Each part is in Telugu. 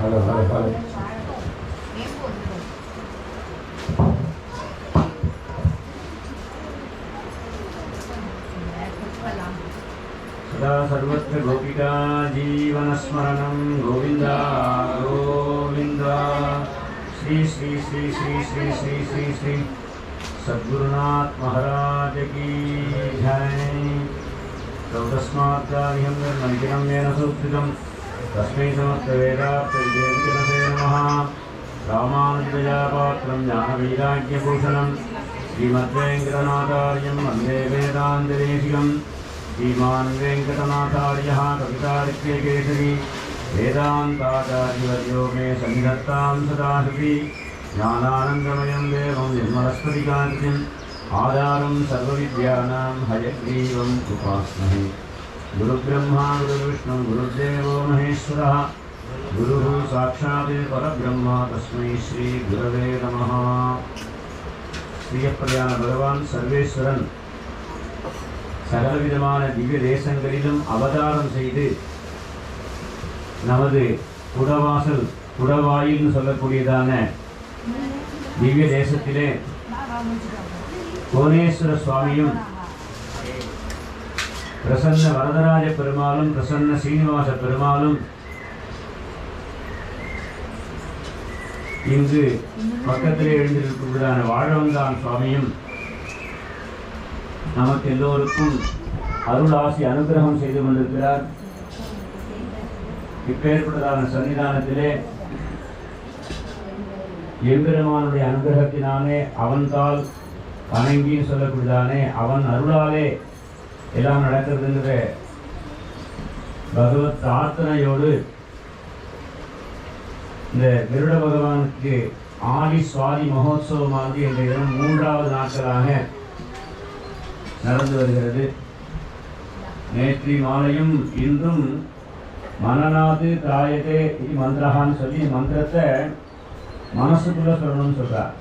హలో హలో హలో సదా సర్వత్ర గోపికా జీవనస్మరణం గోవింద గోవింద శ్రీ శ్రీ శ్రీ శ్రీ శ్రీ శ్రీ శ్రీ శ్రీ సద్గురునాథ్ మహారాజ్ की जय तस्मात्कार्यं निर्मन्दिरं येन सूत्रितं तस्मै समस्तवेदार्थविदेवजनसे नमः रामानुजयापात्रं ज्ञानवैराग्यभूषणं श्रीमद्वेङ्कटनाथार्यं वन्दे वेदान्तदेशिकं श्रीमान् वेङ्कटनाथार्यः कवितारिक्यकेसरी वेदान्ताचार्यवर्यो मे सन्निधत्तां सदा हृदि ज्ञानानन्दमयं देवं निर्मलस्फटिकान्तिम् आधारं सर्वविद्यानां हयग्रीवम् उपास्महे गुरुब्रह्मा गुरुविष्णु गुरुदेवो महेश्वरः गुरुः साक्षात् परब्रह्म तस्मै श्रीगुरवे नमः பிரியப்பிரயான பகவான் சர்வேஸ்வரன் சகலவிதமான திவ்ய தேசங்களிலும் அவதாரம் செய்து நமது குடவாசல் குடவாயில்னு சொல்லக்கூடியதான திவ்ய தேசத்திலே கோணேஸ்வர சுவாமியும் பிரசன்ன வரதராஜ பெருமாளும் பிரசன்ன சீனிவாச பெருமாளும். இங்கு பக்கத்திலே எழுந்திருக்கிறதான வாழவந்தான் சுவாமியும் நமக்கு எல்லோருக்கும் அருளாசி அனுகிரகம் செய்து கொண்டிருக்கிறார். இப்பேற்பட்டதான சன்னிதானத்திலே எம்பெருமானுடைய அனுகிரகத்தினாலே அவன்தால் வணங்கின்னு சொல்லக்கூடியதானே அவன் அருளாலே எல்லாம் நடக்கிறதுங்கிற பகவத் பிரார்த்தனையோடு இந்த கருட பகவானுக்கு ஆதி சுவாதி மகோத்சவமானது என்ற இடம் மூன்றாவது நாட்களாக நடந்து வருகிறது. நேற்று மாலையும் இன்றும் மனநாது தாயதே இது மந்திரஹான்னு சொல்லி மந்திரத்தை மனசுக்குள்ள சொல்லணும்னு சொல்றார்.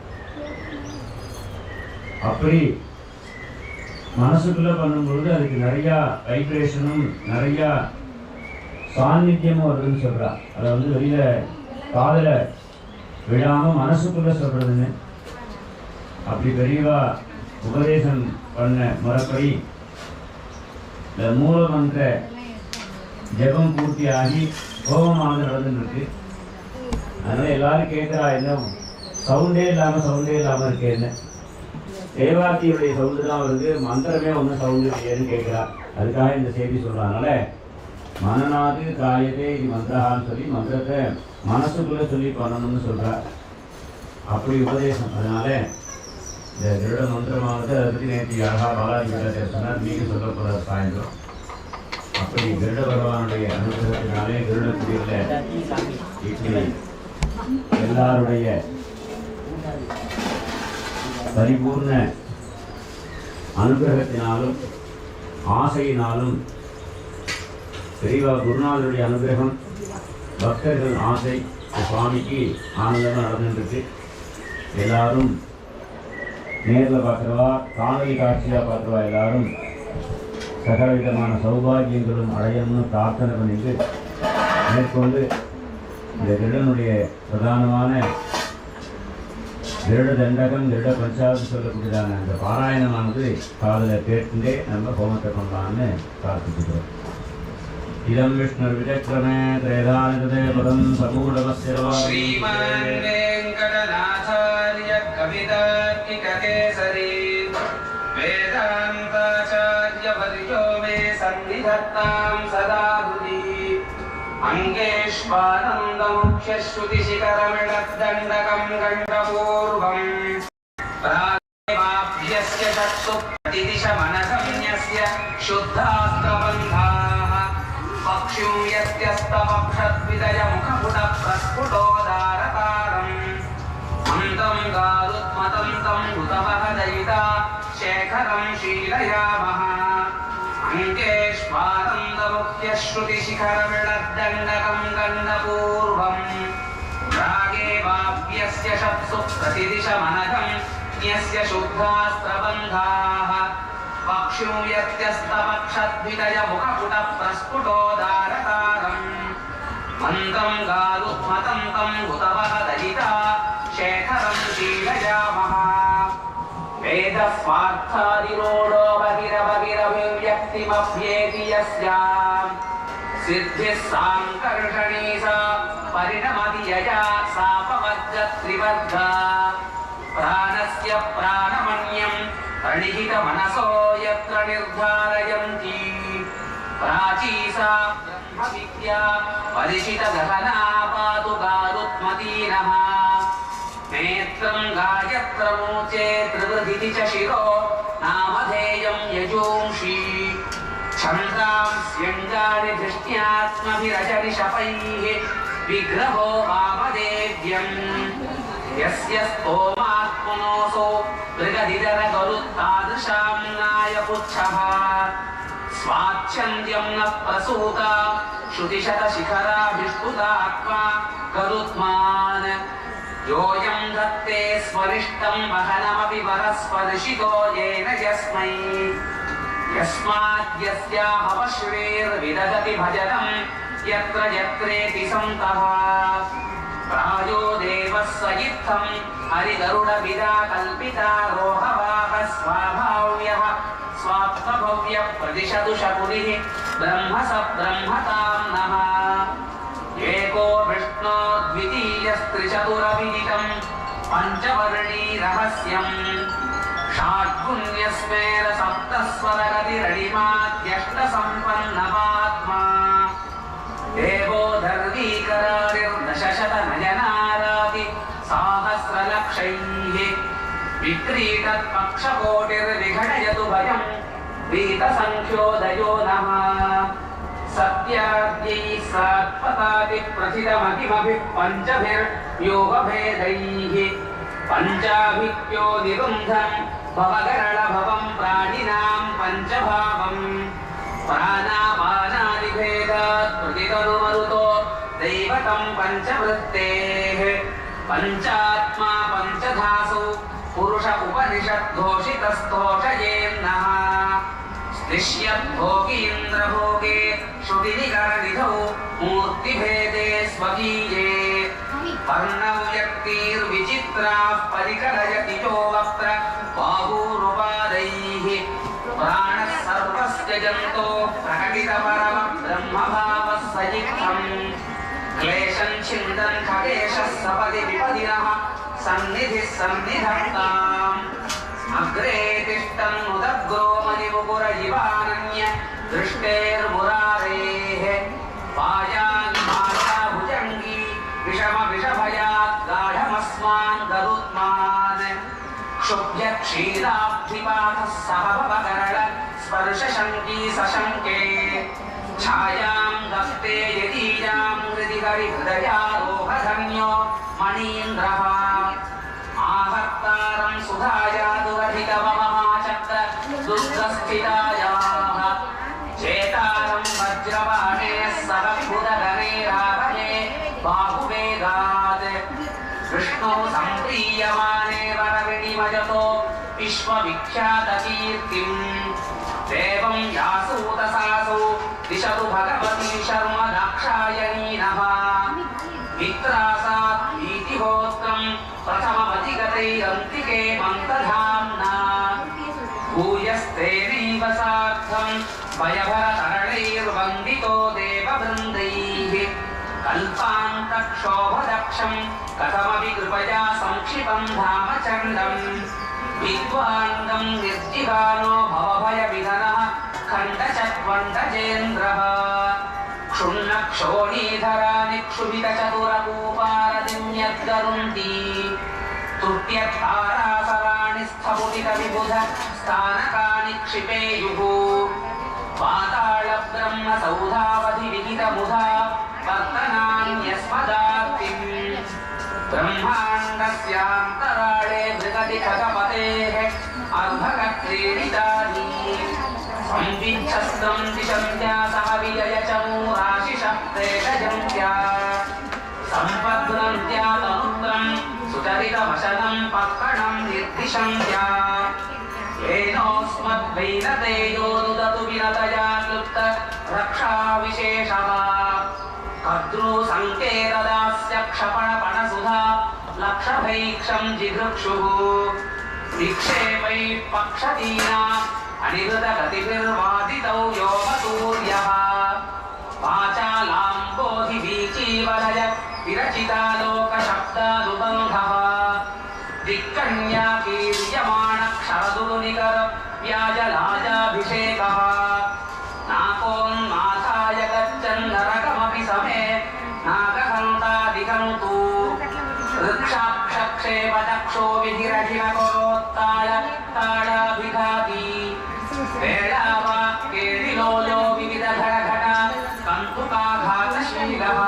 அப்படி மனசுக்குள்ள பண்ணும்பொழுது அதுக்கு நிறையா வைப்ரேஷனும் நிறையா சாநித்தியமும் வருதுன்னு சொல்கிறா அதை வந்து வெளியில் காதல விழாமல் மனசுக்குள்ள சொல்கிறதுன்னு அப்படி பெரியவா உபதேசம் பண்ண முறைப்படி இந்த மூல மந்திர ஜெபம் பூர்த்தி ஆகி கோபமானது நடந்துருக்கு அதனால் எல்லாரும் கேட்குறா என்ன? சவுண்டே இல்லாமல் சவுண்டே இல்லாமல் இருக்கேன்னு. என்ன தேவாத்தியுடைய சவுண்டு தான் வருது. மந்திரமே ஒன்றும் சவுண்டு இல்லையேன்னு கேட்குறா. அதுக்காக இந்த செய்தி சொல்றாங்க அதனால மனநாது காயதே இது மந்திரஹான்னு சொல்லி மந்திரத்தை மனசுக்குள்ள சொல்லி பண்ணணும்னு சொல்றா. அப்படி உபதேசம். அதனால இந்த திருட மந்திரமானது அதை பற்றி நேற்று அழகா பாலாஜி சொன்னார். நீங்க சொல்ல போற சாயந்தரம். அப்படி கருட பகவானுடைய அனுகிரகத்தினாலே கருடக்குடியில் இப்படி எல்லாருடைய பரிபூர்ண அனுகிரகத்தினாலும் ஆசையினாலும் பெரியவா குருநாதருடைய அனுகிரகம் பக்தர்கள் ஆசை சுவாமிக்கு ஆனந்தமாக நடந்துருக்கு எல்லாரும் நேரில் பார்க்குறவா காணொலி காட்சியாக பார்க்குறவா எல்லாரும் சகல விதமான சௌபாகியங்களும் அடையணும்னு பிரார்த்தனை பண்ணிட்டு மேற்கொண்டு இந்த திருடனுடைய பிரதானமான திருட தண்டகம் திருட பஞ்சாபம் சொல்லக்கூடியதான அந்த பாராயணமானது காதில் கேட்டுட்டே நம்ம ஹோமத்தை பண்ணலான்னு பிரார்த்திச்சுக்கிறோம் இதம் விஷ்ணு விஜக்ரமே திரேதானிதே பதம் சமூடமஸ்ய श्रीमान् वेङ्कटनाथार्य कवितार्किककेसरी वेदान्ताचार्यवर्यो मे सन्निधत्तां सदा अङ्गेष्वानन्दमुख्यश्रुतिशिखरमिणद्दण्डकं गण्डपूर्वम् प्रागेवाभ्यस्य सत्सु प्रतिदिशमनसंन्यस्य शुद्धास्तबन्धाः पक्षिं यस्त्यस्तमक्षद्विदयमुखपुटः प्रस्फुटोदारतारम् मन्दं गारुत्मतं तं हुतमः दयिता शेखरं शीलयामः अङ्गेष्वानन्द श्रुतिशिखरमृडद्दण्डकं गण्डपूर्वम्। रागे वाप्यस्य शप्सु प्रतिदिशमनघम्, यस्य शुद्धास्त्रबन्धाः। पक्षूयत्यस्तपक्षद्वितयमुखपुटप्रस्फुटोदारतारम् मन्दं गारुत्मतन्तं हुतवः दयिता शेखरं शीलयामः। वेदः स्वार्थादिरोडो बहिरबहिरव వ్యక్తిమభ్యేతి యస్యాం సిద్ధిః సాంకర్షణీ సా పరిణమతి యయా సాపవర్గ త్రివర్గ ప్రాణస్య ప్రాణమణ్యం ప్రణిహిత మనసో యత్ర నిర్ధారయంతి. ప్రాచీ సా బ్రహ్మ విద్యా పరిషిత గహనా పాతు గారుత్మదీనః నేత్రం గాయత్రమూచే త్రివృధితి చ శిరో. छन्दांस्यङ्गानि धृष्ट्यात्मभिरजनिशपैः विग्रहो वामदेव्यम् यस्य स्तोमात्मनोऽसौ मृगदिदरगरुत्तादृशां नायपुच्छः स्वाच्छन्द्यं न प्रसूता श्रुतिशतशिखराभिष्पुतात्मा गरुत्मान् योऽयं दत्ते स्वरिष्टं वहनमपि वरस्पर्शितो येन यस्मै यस्माद्यस्याहवश्वेर्विदधति भजनं यत्र यत्रेति सन्तः प्रायो देवः स इत्थं हरिगरुडविदा कल्पिता रोहवाह स्वाभाव्यः स्वात्मभव्यप्रदिशतु शकुनिः ब्रह्म स ब्रह्मतां नः एको विष्णो द्वितीयस्त्रिचतुरभिदितं पञ्चवर्णी रहस्यम् షాడ్గుణ్యస్వేర సప్తస్వరగతి రడిమాద్యష్ట సంపన్నవాత్మా దేవో ధర్వీకరారిర్దశశత నయనారాతి సాహస్రలక్షైః విక్రీటత్ పక్షకోటిర్విఘటయతు భయం వీతసంఖ్యోదయో నమః సత్యాద్యై సాత్పతాది ప్రసిదమతిమభి పంచభిర్యోగభేदैः పంచాభిక్యో నిరుంధం भवगरळभवम् प्राणिनां पञ्चभावम् प्राणापानादिभेदात्मृतितनुमरुतो दैवतं पञ्चवृत्तेः। पञ्चात्मा पञ्चधासु पुरुष स्तिष्यद्भोगीन्द्रभोगे श्रुतिनिकरनिधौ मूर्तिभेदे स्वकीये। वर्णव्यक्तिर्विचित्राः परिकलयति सर्वस्य जन्तो प्रकटितपरमब्रह्मभावः क्लेशं छिन्दन् खगेशः सपदि विपदिनः। सन्निधिः सन्निधत्ताम् अग्रे तिष्ठन् उदग्रोमनिमुकुर इवानन्य दृष्टेर्मुरारेः पायान् माया भुजङ्गी विषम विषभयात् गाढमस्मान् गरुत्मान् क्षुभ्य क्षीराब्धिपातः सह भवकरळ स्पर्शशङ्की सशङ्के छायां दत्ते यदीयां हृदि हरिहृदयारोहधन्यो मणीन्द्रः आहत्तारं सुधायादुरधितमहाचक्र दुर्गस्थितायाः चेतारं वज्रबाणे सह भुदगणे राघवे बाहुवेगात् विष्णु सम्प्रीयमाने वरविणिमजतो विश्वविख्यातकीर्तिम् देवं यासूतसासु दिशतु भगवती शर्म दाक्षायणी नः मित्रासात् भीतिहोत्रम् प्रथममधिगतैरन्तिके मन्तधाम्ना भूयस्तेनैव सार्थम् भयभरतरलैर्वन्दितो देववृन्दैः कल्पान्तक्षोभदक्षम् कथमपि कृपया संक्षिपम् धामचण्डम् विद्वाङ्गम् निर्जिगानो भवभयविधनः खण्डचत्वण्डजेन्द्रः क्षुण्णक्षोणीधरानि क्षुभितचतुरकूपारदिन्यद्गरुन्ति तुर्यत्तारासराणि स्थपुटितविबुध स्थानकानि क्षिपेयुः पाताळब्रह्मसौधावधिविहितमुधा वर्तनान्यस्मदार्तिम् ब्रह्माण्डस्यान्तराळे भृगति खगपतेः अर्धकक्रीडितानि संविच्छस्त्रं दिशन्त्या सह विजयचमूराशिषः प्रेषयन्त्या सम्पद्रन्त्या तनुत्रं सुचरितवशनं पक्कडं निर्दिशन्त्या येनोऽस्मद्वैनतेजो नुदतु विनतया क्लुप्त रक्षाविशेषः कद्रुसङ्केतदास्य क्षपणपणसुधा लक्षभैक्षं जिघृक्षुः विक्षेपैः पक्षतीना అనిరుత గతిర్వాదితౌ యోగ సూర్య వాచాలాం బోధి వీచీవలయ విరచితాలోక శబ్దానుబంధ దిక్కన్యా కీర్యమాణ క్షరదులు నికర వ్యాజలాజాభిషేక శ్రీరవ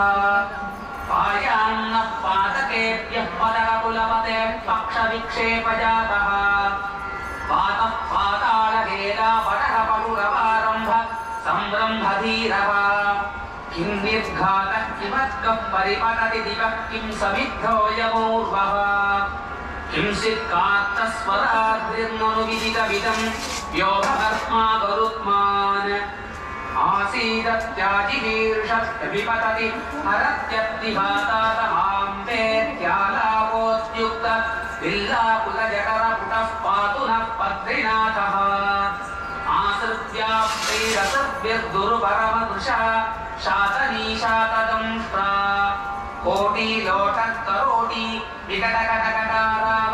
పాయాన్న పాతకేభ్య పదరకులపతే పక్ష విక్షేప జాత పాత పాతాళహేరా పటర పగురవారంభ సంరంభధీరవ కిం నిర్ఘాత కిమత్క పరిపతతి దివ కిం సమిద్ధోయమూర్వః కించిత్ కాత్తస్వరాద్రిర్నను విదిత విదం వ్యోభవర్త్మా గరుత్మాన్ आसीदत्याजिवीर्षविपतति हरत्यत्तिभातातमां वेत्यालापोद्युक्त विल्लाकुलजठरपुटः पातु नः पद्रिनाथः आसृत्याप्तैरसभ्यर्दुर्परमदृशा शातनीशातदंष्ट्रा कोटिलोटः करोटि विकटकटकटाराव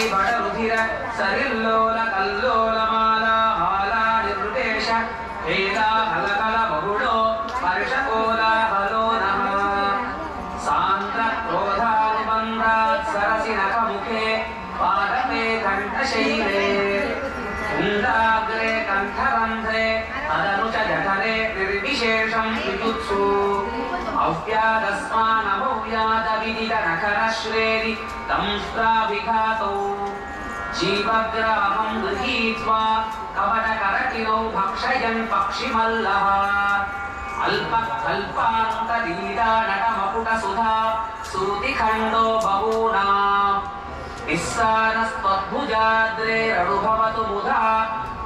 ल्लोलमालाहालापेश एक्रोधानिबन्ध्रात्सरसि नेन्दाग्रे कण्ठरन्ध्रे च जठरे निर्विशेषम् वितुत्सु भवन्यादविदित नखरश्रेरि तंस्त्राभिघातौ జీవగ్రామం గృహీత్వా కవటకరకిలో భక్షయన్ పక్షిమల్లః అల్ప కల్పాంతరీడానటమకుట సుధా సూతిఖండో బహూనా నిస్సారస్త్వద్భుజాద్రే రడుభవతు ముధా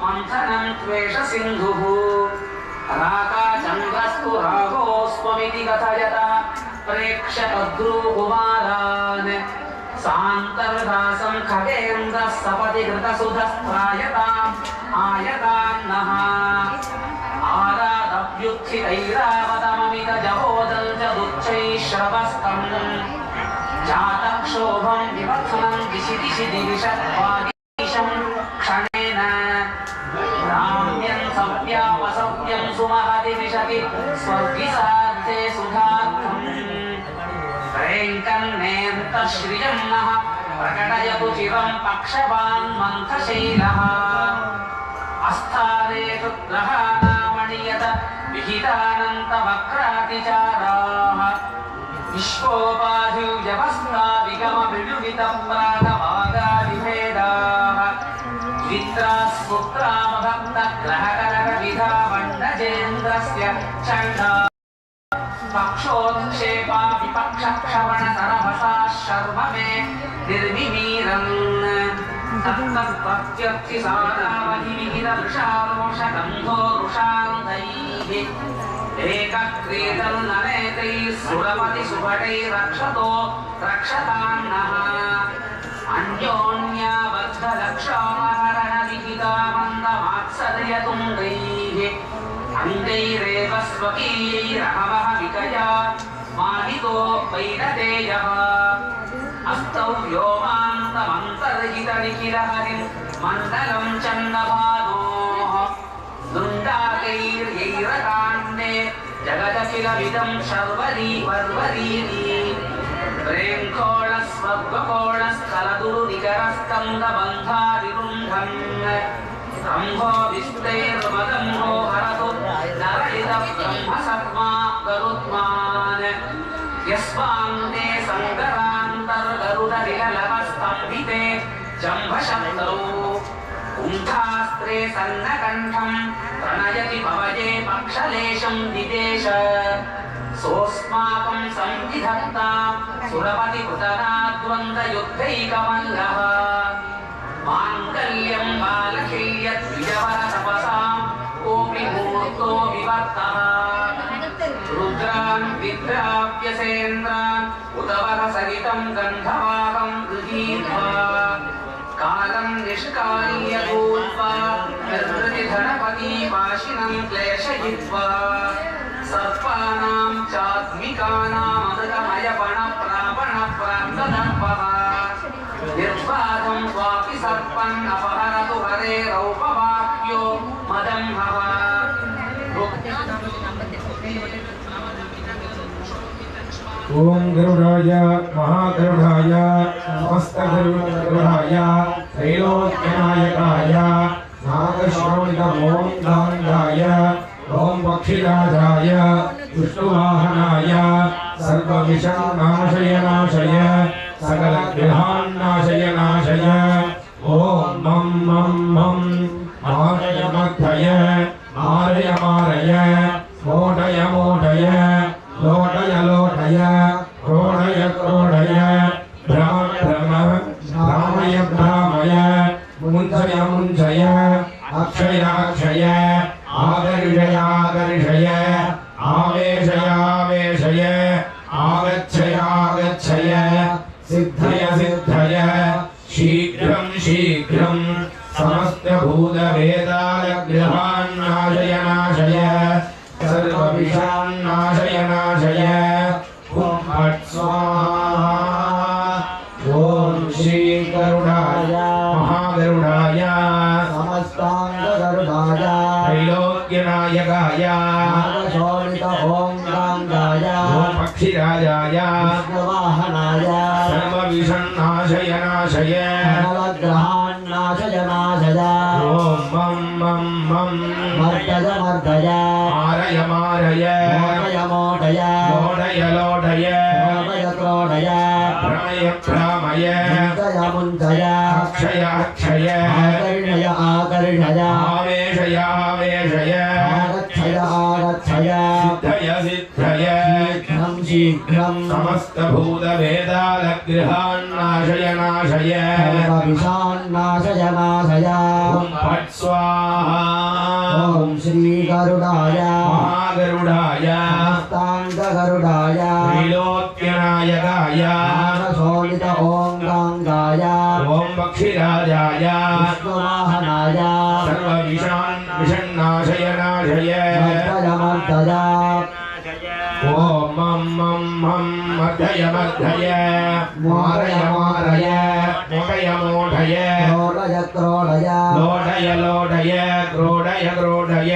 మంథనం త్వేష సింధుః రాకా చంద్రస్తు రాఘోస్వమితి కథయత ప్రేక్షకద్రూ కుమారాన్ सान्तर्धासं खगेन्द्रः सपदि घृतसुधस्त्रायताम् आयतान्नः आराधव्युत्थितैरावतममित जहोदं च दुच्छैः श्रवस्तम् जातक्षोभं विवत्सनं दिशि दिशि दिविषत्वादिशं क्षणेन राम्यं सव्यामसव्यं सुमहति विशति శ్రేయంకన్నేంతశ్రియన్న ప్రకటయతు చిరం పక్షవాన్ మంథశీల అస్థానే తు గ్రహాణామణియత విహితానంత వక్రాతిచారా విశ్వోపాధి వ్యవస్థా విగమ విడువిత ప్రాణవాగా విభేదా విత్రాస్పుత్రామభక్త గ్రహకరక విధా మండజేంద్రస్య చండా పక్షోక్షేపా విపక్ష క్షవణ సరవసా శర్వమే నిర్విమీరన్ సప్తప్రత్యర్థి సారావహి విహిర వృషారోష గంధో వృషాంతైః ఏకక్రీతం ననేతై సురపతి సుభటై రక్షతో రక్షతాన్నః అన్యోన్యాబద్ధ లక్షామహరణ విహితామంద వాత్సర్యతుంగైః నిత్యైరేవ స్వకీయైరహవః వికయా మానితో వైనతేయః అస్తౌ వ్యోమాంతమంతర్హిత నిఖిల హరిం మండలం చండభానోః దుండాకైర్యైరకాండే జగదఖిల విదం శర్వరీ వర్వరీని రేంకోళస్వకోళస్థలదురు నికరస్కందబంధారిరుంధన్ वर्वरीति प्रेङ्कोळस्वग्वकोळस्थलदुरुनिकरस्कन्दबन्धादिरुन्धन् ब्रह्मो विष्णैर्मदम्भो हरतु नरहितः ब्रह्मसत्मा गरुत्मान् यस्वान्ते सङ्गरान्तर्गरुडविललवस्तम्भि कुण्ठास्त्रे सन्नकण्ठं प्रणयति भवजे पक्षलेशं दिदेश सोऽस्माकं संविधत्ता सुरपतिकृतनाद्वन्द्वयुद्धैकमल्लः माङ्गल्यं वरतपसाम् कोऽपि मूर्तो विवर्तः रुद्रान् विद्राप्यसेन्द्रान् उदवरसहितम् गन्धवाहम् गृहीत्वा कालम् निष्कार्य भूत्वा निर्वृतिधनपती पाशिनम् क्लेशयित्वा सर्पानाम् चात्मिकानामदगमयपणप्रापणप्रान्तदर्पः निर्वादम् त्वापि सर्पम् अपहरतु हरे रौपवा। ओम गरुड़ाय महागरुड़ाय समस्त गरुड़ाय त्रैलोक्यनायकाय नागश्रवणमोङ्गाङ्गाय ॐ पक्षिराजाय विष्णुवाहनाय नाशय नाशय नाशय พยา 감사 भ्रामय मुन्तया अक्षय अक्षय आकर्णय आकर्णय आवेशय आवेशय। आगच्छय आगच्छय। सिद्धय सिद्धय। शीघ्रं शीघ्रं। समस्तभूतवेदालगृहान्नाशय नाशय विषान्नाशय नाशय ॐ फट् स्वाहा। ॐ श्रीगरुडाय। महागरुडाय। हस्ताङ्गगरुडाय त्रिलोक्यनायकाय। ఓం పక్షిరాజాయ విష్ణువాహనాయ సర్వవిషాన్ విషన్నాశయ నాశయ మర్దయ మర్దయ ఓం మం మం మం మధ్యయ మధ్యయ మారయ మారయ మోటయ మోటయ క్రోడయ క్రోడయ లోడయ లోడయ క్రోడయ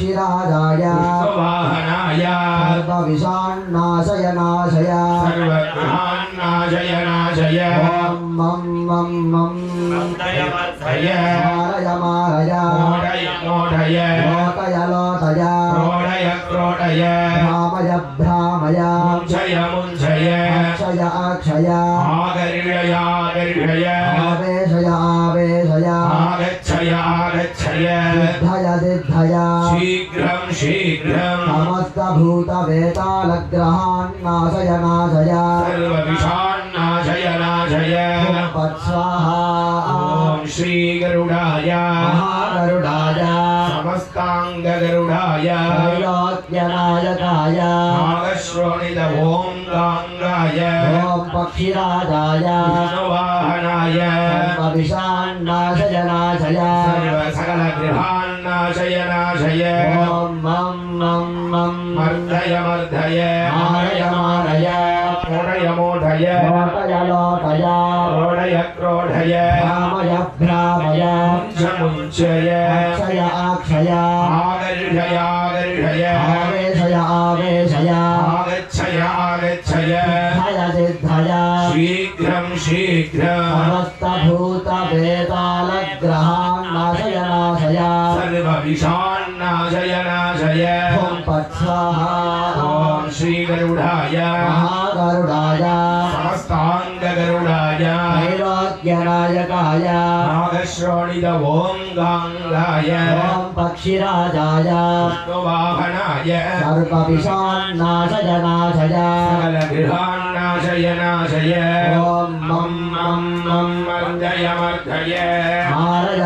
साक्षिराजाय वाहनाय सर्वविषान्नाशयनाशय सर्वगृहान्नाशयनाशय। ॐ मं मं मं। मारय मारय मोढय मोढय। लोकय लोकय क्रोडय क्रोडय भ्रामय भ्रामय। मुञ्चय मुञ्चय अक्षय अक्षय। आगर्षय आगर्षय सिद्धयदेभ्यया शीघ्रं शीघ्रं। समस्तभूतवेतालग्रहान् नाशय नाशय सर्वविषान् नाशय स्वाहा ॐ श्रीगरुडाय। महागरुडाय। समस्ताङ्गगरुडाय। वैराग्यनायकाय नागश्रोणित ॐ गाङ्गाय। सकलगृहान्नाशय नाशय ॐ नं मर्धय मर्धय मारय मारय। मोढय। मोढय लोटय लोटय क्रोढय। क्रोढय भ्रामय। भ्रामय मुञ्चय। अक्षय अक्षय आगर्षय आगर्षय आवेशय आवेशय। आगच्छय आगच्छय। सिद्धय शीघ्रं शीघ्रं समस्तभूतवेतालग्रहा सर्वविषान्नाशय नाशय ॐ पत्स्वाहा ॐ श्रीगरुडाय महागरुडाय समस्ताङ्गगरुडाय त्रैलोक्यनायकाय नागश्रोणित ॐ गाङ्गाय ॐ पक्षिराजाय वाहनाय सर्वविषान्नाशय नाशय सकलगृहान्नाशय नाशय ॐ मं मं मं मर्दय मर्दय मारय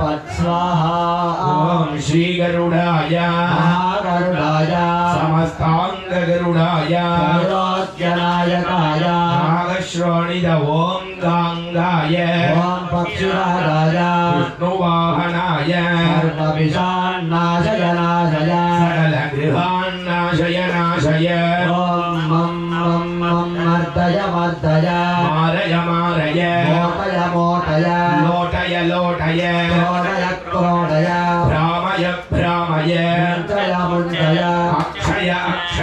पत्स्वाहा ॐ श्रीगरुडाय महागरुडाय समस्ताङ्गगरुडाय त्रैलोक्यनायकाय नागश्रोणित ॐ गाङ्गाय ॐ पक्षिराजाय विष्णुवाहनाय सर्वविषान्नाशय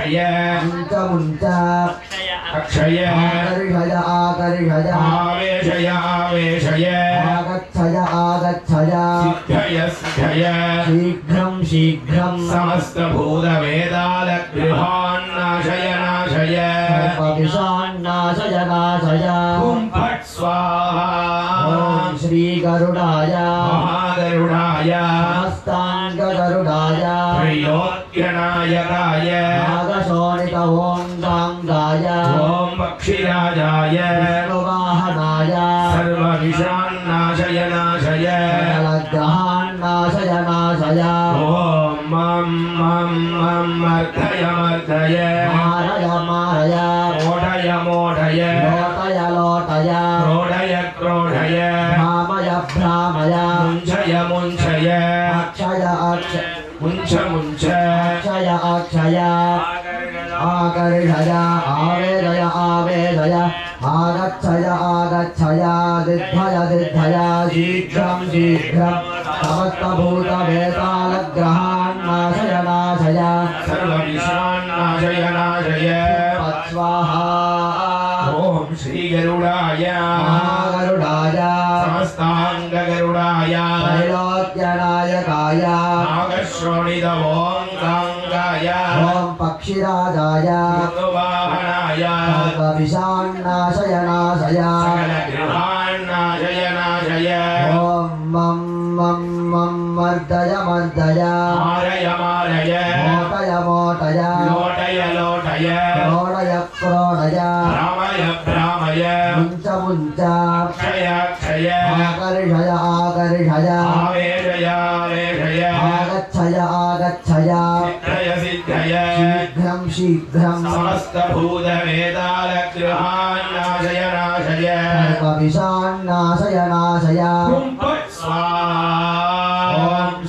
అక్షయ. ఉంచ ఉంచ అక్షయ. ఆకర్షయ ఆకర్షయ ఆవేశయ ఆవేశయ. ఆగచ్చయ ఆగచ్చయ. సిద్ధయ సిద్ధయ. శీఘ్రం శీఘ్రం. సమస్త భూత వేదాల గృహాన్ నాశయ నాశయ విషాన్నాశయ నాశయ ఓం స్వాహా ఓం మహాగరుడాయ. హస్తాంగ గరుడాయ ॐ गाङ्गाय ॐ पक्षिराजाय विष्णुवाहनाय सर्वविषान्नाशय नाशय सकलग्रहान्नाशय नाशय ॐ मं मं मं मर्दय मर्दय मारय मारय मोडय मोडय लोटय लोटय क्रोडय क्रोडय भ्रामय भ्रामय मुञ्चय मुञ्चय अक्षय अक्ष मुञ्च मुञ्च अक्षय अक्षय सिद्धय सिद्धय शीघ्रं शीघ्रं समस्तभूतवेतालग्रहान् नाशय नाशय सर्वविषान्नाशय नाशय स्वाहा ॐ श्रीगरुडाय। महागरुडाय। समस्ताङ्गगरुडाय। त्रैलोक्यनायकाय। नागश्रोणित ॐ गाङ्गाय ॐ पक्षिराजाय वाहनाय सर्वविषान्नाशय नाशय దయ మారయ మారయ. మోటయ మోటయ. లోటయ లోటయ. ప్రోణయ ప్రోణయ భ్రామయ భ్రామయ ముంచ ముంచ. అక్షయ అక్షయ. ఆకర్షయ ఆకర్షయ. ఆవేశయ ఆవేశయ. ఆగచ్చయ ఆగచ్చయ. సిద్ధయ సిద్ధయ శీఘ్రం శీఘ్రం. సమస్తభూత వేదాల గృహాన్ నాశయ. నాశయ సర్వవిషాన్ నాశయ. స్వాహ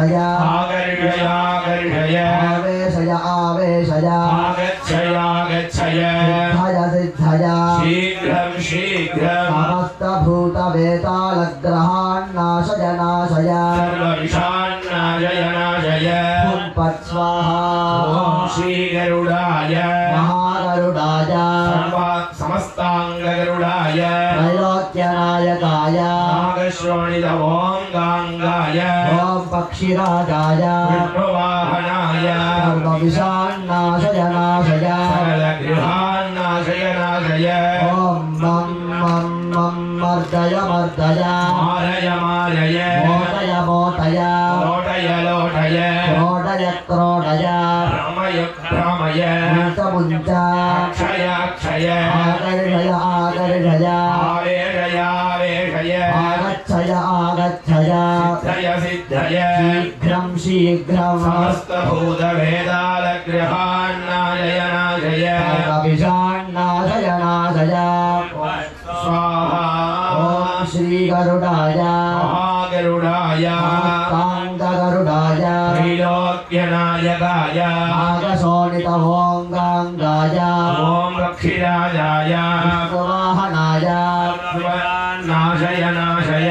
अक्षय आगर्षय आगर्षय आवेशय आवेशय। आगच्छय आगच्छय। सिद्धय सिद्धय। शीघ्रं शीघ्रम् समस्तभूतवेतालग्रहान्नाशय नाशय सर्वविषान्नाशय नाशय स्वाहा ॐ श्रीगरुडाय। महागरुडाय। सर्वा- त्रैलोक्यनायकाय। नागश्रोणित ॐ विष्णुवाहनाय सर्वविषान्नाशय नाशय सकलगृहान्नाशय नाशय ॐ मं मं मं मर्दय मर्दय। मारय मारय। मोदय मोदय। लोटय लोटय। क्रोडय क्रोडय। भ्रमय भ्रमय मुञ्च मुञ्च अक्षय अक्षय। आकर्षय आकर्षय आवेशय आवेशय आगच्छय आगच्छय। सिद्धय सिद्धय शीघ्रं शीघ्रं समस्तभूतवेदालगृहान्नाशय नाशय सर्वविषान्नाशय नाशय स्वाहा। श्रीगरुडाय महागरुडाय। कान्तगरुडाय त्रैलोक्यनायकाय। नागशोणितवोङ्गाङ्गाय ॐ रक्षिराजाय वाहनाय नाशय नाशय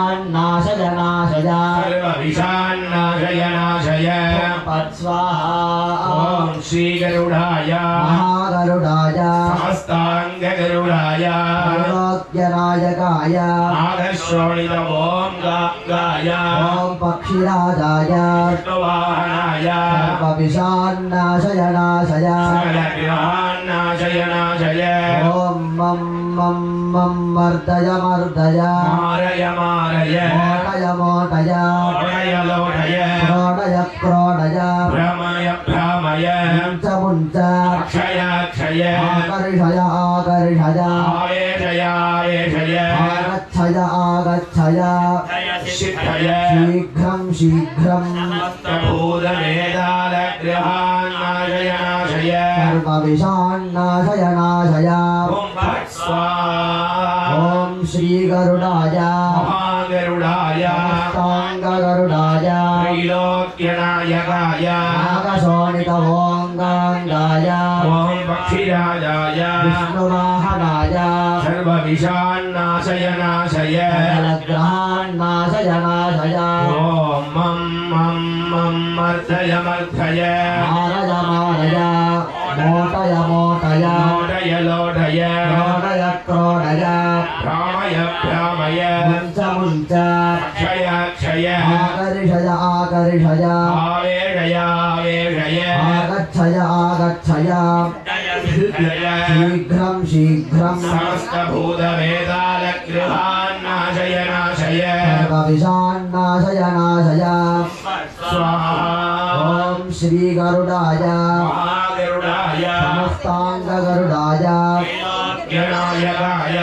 श्रीगरुडाय महागरुडाय समस्ताङ्गगरुडाय त्रैलोक्यनायकाय नागश्रोणित ॐ गाय ॐ पक्षिराजाय विष्णुवाहनाय सर्वविषान्नाशय नाशय सकलग्रहान्नाशय नाशय ॐ मं मं मं मर्दय मर्दय मारय मारय मोटय मोटय लोटय लोटय क्रोडय क्रोडय भ्रमय भ्रामय मुञ्च मुञ्च अक्षय अक्षय आकर्षय आकर्षय आवेशय आवेशय आगच्छय आगच्छय सिद्धय शीघ्रं शीघ्रं भूतवेदालगृहान्नाशय नाशय सर्वविषान्नाशय नाशय ॐ फट् स्वाहा ॐ श्रीगरुडाय महागरुडाय साङ्गगरुडाय त्रैलोक्यनायकाय नागशोणितवोङ्गाङ्गाय ॐ पक्षिराजाय विष्णुवाहनाय सर्वविषान्नाशय नाशय सकलग्रहान्नाशय नाशय ॐ मं मं मं मर्दय मर्दय मारय मारय मोटय मोटय लोटय लोटय क्रोडय क्रोडय भ्रामय भ्रामय मुञ्च मुञ्च अक्षय अक्षय आकर्षय आकर्षय आवेशय आवेशय आगच्छय आगच्छय। सिद्धय शीघ्रं शीघ्रं। समस्तभूतवेदालगृहान्नाशय नाशय सर्वविषान्नाशय नाशय स्वाहा। ॐ श्रीगरुडाय। महागरुडाय। समस्ताङ्गगरुडाय। गणायकाय